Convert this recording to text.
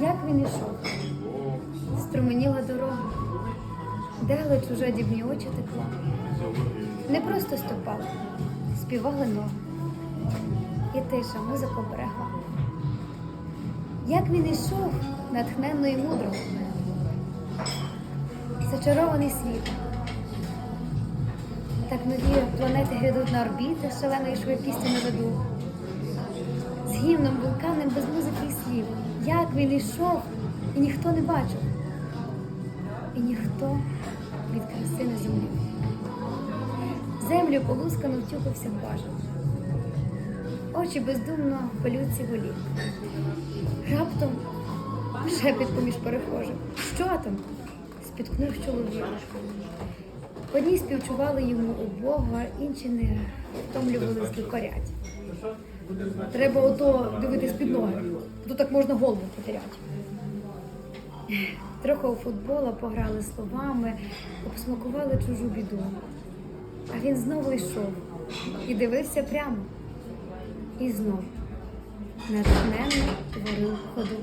він ішов. Струменіла дорога, дали чужадібні очі текла. Не просто ступали, співали ноги. І тиша музику берегла. Як він ішов, натхненно і мудро, зачарований світ. Так нові планети грядуть на орбіти шаленої швидкістю на виду. З гімном вулканним без музики і слів. Він ішов, і ніхто не бачив. І ніхто від краси не зумів. Землю полускано втюхався бажан. Очі бездумно в пилюці голів. Раптом шепіт поміж перехожих. Що там? спіткнув чоловік. Одні співчували йому убого, інші не втомлювались докорять. Треба ото дивитись під ноги, то так можна голову потеряти. Трохи у футбола пограли словами, обсмакували чужу біду. А він знову йшов і дивився прямо. І знов натхненно творив ходу.